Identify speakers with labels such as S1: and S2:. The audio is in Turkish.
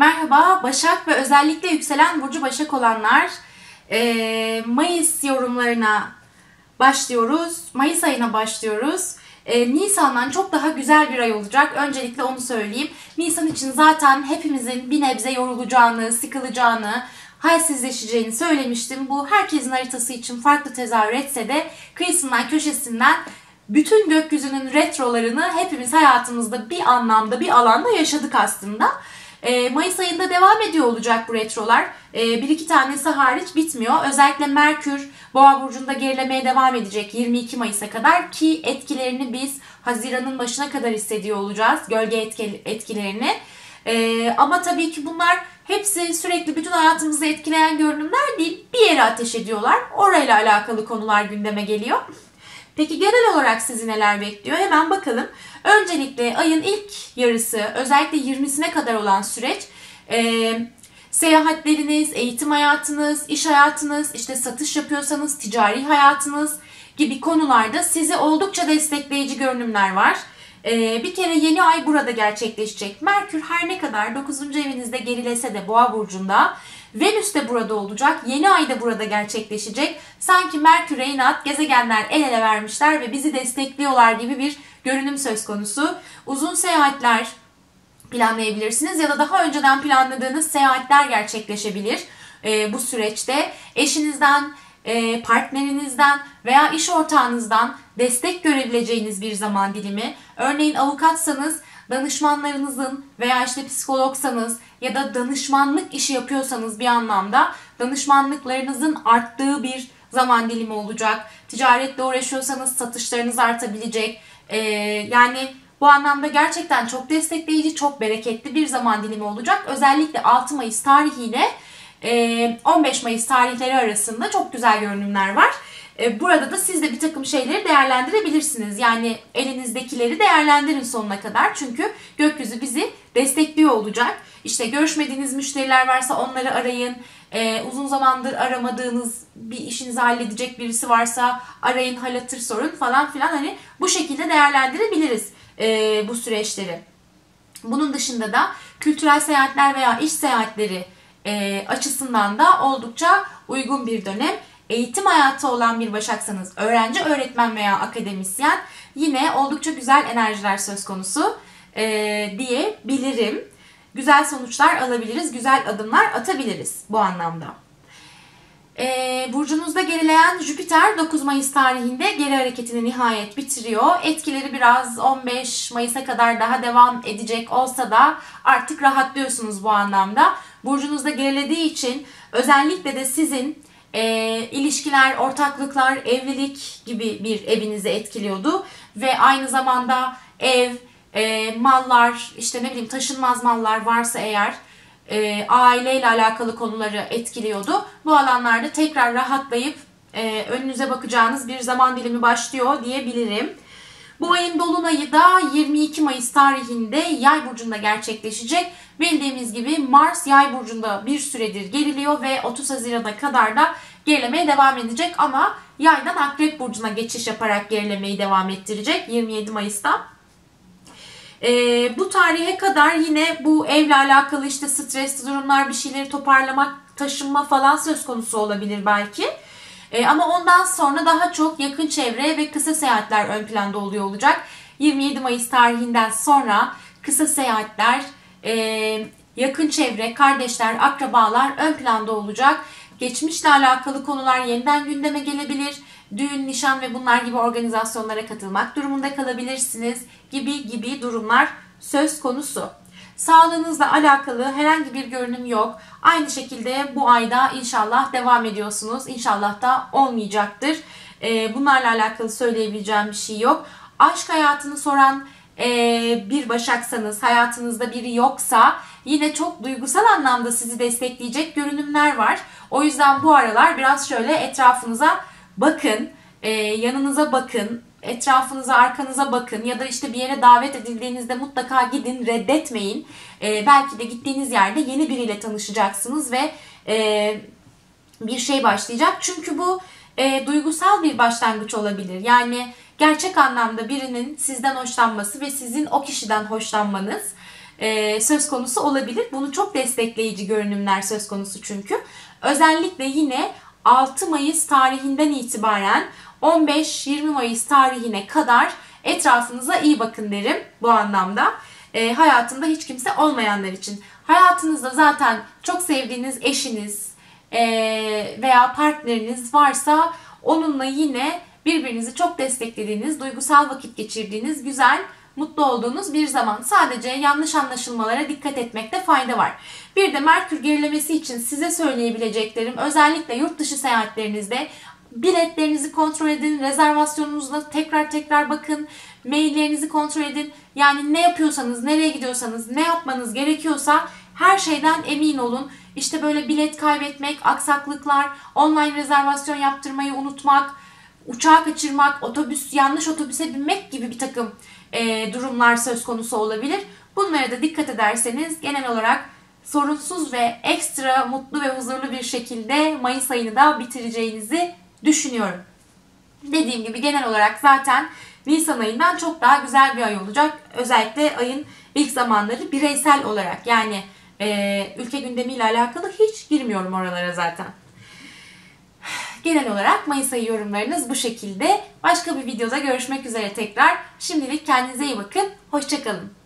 S1: Merhaba Başak ve özellikle yükselen Burcu Başak olanlar. Ee, Mayıs yorumlarına başlıyoruz. Mayıs ayına başlıyoruz. Ee, Nisan'dan çok daha güzel bir ay olacak. Öncelikle onu söyleyeyim. Nisan için zaten hepimizin bir nebze yorulacağını, sıkılacağını, halsizleşeceğini söylemiştim. Bu herkesin haritası için farklı tezahür etse de kıyısından köşesinden bütün gökyüzünün retrolarını hepimiz hayatımızda bir anlamda bir alanda yaşadık aslında. E, Mayıs ayında devam ediyor olacak bu retrolar. E, bir iki tanesi hariç bitmiyor. Özellikle Merkür Boğa burcunda gerilemeye devam edecek 22 Mayıs'a kadar ki etkilerini biz Haziran'ın başına kadar hissediyor olacağız. Gölge etkilerini. E, ama tabii ki bunlar hepsi sürekli bütün hayatımızı etkileyen görünümler değil. Bir yere ateş ediyorlar. Orayla alakalı konular gündeme geliyor. Peki genel olarak sizi neler bekliyor? Hemen bakalım. Öncelikle ayın ilk yarısı özellikle 20'sine kadar olan süreç e, seyahatleriniz, eğitim hayatınız, iş hayatınız, işte satış yapıyorsanız ticari hayatınız gibi konularda sizi oldukça destekleyici görünümler var. Ee, bir kere yeni ay burada gerçekleşecek. Merkür her ne kadar 9. evinizde gerilese de Boğa burcunda Venüs de burada olacak. Yeni ay da burada gerçekleşecek. Sanki Merkür, Reynat gezegenler el ele vermişler ve bizi destekliyorlar gibi bir görünüm söz konusu. Uzun seyahatler planlayabilirsiniz ya da daha önceden planladığınız seyahatler gerçekleşebilir e, bu süreçte. Eşinizden, e, partnerinizden veya iş ortağınızdan destek görebileceğiniz bir zaman dilimi. Örneğin avukatsanız danışmanlarınızın veya işte psikologsanız ya da danışmanlık işi yapıyorsanız bir anlamda danışmanlıklarınızın arttığı bir zaman dilimi olacak. Ticaretle uğraşıyorsanız satışlarınız artabilecek. Ee, yani bu anlamda gerçekten çok destekleyici, çok bereketli bir zaman dilimi olacak. Özellikle 6 Mayıs tarihiyle 15 Mayıs tarihleri arasında çok güzel görünümler var. E, burada da siz de bir takım şeyleri değerlendirebilirsiniz. Yani elinizdekileri değerlendirin sonuna kadar. Çünkü gökyüzü bizi destekliyor olacak. İşte görüşmediğiniz müşteriler varsa onları arayın. Ee, uzun zamandır aramadığınız bir işinizi halledecek birisi varsa arayın, halatır sorun falan filan. Hani bu şekilde değerlendirebiliriz e, bu süreçleri. Bunun dışında da kültürel seyahatler veya iş seyahatleri e, açısından da oldukça uygun bir dönem eğitim hayatı olan bir başaksanız öğrenci, öğretmen veya akademisyen yine oldukça güzel enerjiler söz konusu e, diyebilirim. Güzel sonuçlar alabiliriz, güzel adımlar atabiliriz bu anlamda. E, burcunuzda gerileyen Jüpiter 9 Mayıs tarihinde geri hareketini nihayet bitiriyor. Etkileri biraz 15 Mayıs'a kadar daha devam edecek olsa da artık rahatlıyorsunuz bu anlamda. Burcunuzda gerilediği için özellikle de sizin e, ilişkiler, ortaklıklar, evlilik gibi bir evinizi etkiliyordu. Ve aynı zamanda ev, e, mallar, işte ne bileyim taşınmaz mallar varsa eğer e, aileyle alakalı konuları etkiliyordu. Bu alanlarda tekrar rahatlayıp e, önünüze bakacağınız bir zaman dilimi başlıyor diyebilirim. Bu ayın dolunayı da 22 Mayıs tarihinde Yay burcunda gerçekleşecek. Bildiğimiz gibi Mars Yay burcunda bir süredir geriliyor ve 30 Haziran'a kadar da gerilemeye devam edecek ama Yay'dan Akrep burcuna geçiş yaparak gerilemeyi devam ettirecek 27 Mayıs'ta. Ee, bu tarihe kadar yine bu evle alakalı işte stresli durumlar, bir şeyleri toparlamak, taşınma falan söz konusu olabilir belki. E, ama ondan sonra daha çok yakın çevre ve kısa seyahatler ön planda oluyor olacak. 27 Mayıs tarihinden sonra kısa seyahatler, e, yakın çevre, kardeşler, akrabalar ön planda olacak. Geçmişle alakalı konular yeniden gündeme gelebilir. Düğün, nişan ve bunlar gibi organizasyonlara katılmak durumunda kalabilirsiniz gibi gibi durumlar söz konusu. Sağlığınızla alakalı herhangi bir görünüm yok. Aynı şekilde bu ayda inşallah devam ediyorsunuz. İnşallah da olmayacaktır. Ee, bunlarla alakalı söyleyebileceğim bir şey yok. Aşk hayatını soran e, bir başaksanız, hayatınızda biri yoksa yine çok duygusal anlamda sizi destekleyecek görünümler var. O yüzden bu aralar biraz şöyle etrafınıza bakın, e, yanınıza bakın, etrafınıza, arkanıza bakın ya da işte bir yere davet edildiğinizde mutlaka gidin, reddetmeyin. Ee, belki de gittiğiniz yerde yeni biriyle tanışacaksınız ve e, bir şey başlayacak. Çünkü bu e, duygusal bir başlangıç olabilir. Yani gerçek anlamda birinin sizden hoşlanması ve sizin o kişiden hoşlanmanız e, söz konusu olabilir. Bunu çok destekleyici görünümler söz konusu çünkü. Özellikle yine 6 Mayıs tarihinden itibaren 15-20 Mayıs tarihine kadar etrafınıza iyi bakın derim bu anlamda. E, hayatında hiç kimse olmayanlar için. Hayatınızda zaten çok sevdiğiniz eşiniz e, veya partneriniz varsa onunla yine birbirinizi çok desteklediğiniz, duygusal vakit geçirdiğiniz, güzel, mutlu olduğunuz bir zaman. Sadece yanlış anlaşılmalara dikkat etmekte fayda var. Bir de Merkür gerilemesi için size söyleyebileceklerim özellikle yurt dışı seyahatlerinizde biletlerinizi kontrol edin, rezervasyonunuzla tekrar tekrar bakın, maillerinizi kontrol edin. Yani ne yapıyorsanız, nereye gidiyorsanız, ne yapmanız gerekiyorsa her şeyden emin olun. İşte böyle bilet kaybetmek, aksaklıklar, online rezervasyon yaptırmayı unutmak, uçağı kaçırmak, otobüs yanlış otobüse binmek gibi bir takım e, durumlar söz konusu olabilir. Bunlara da dikkat ederseniz genel olarak sorunsuz ve ekstra mutlu ve huzurlu bir şekilde Mayıs ayını da bitireceğinizi düşünüyorum. Dediğim gibi genel olarak zaten Nisan ayından çok daha güzel bir ay olacak. Özellikle ayın ilk zamanları bireysel olarak yani e, ülke gündemiyle alakalı hiç girmiyorum oralara zaten. Genel olarak Mayıs ayı yorumlarınız bu şekilde. Başka bir videoda görüşmek üzere tekrar. Şimdilik kendinize iyi bakın. Hoşçakalın.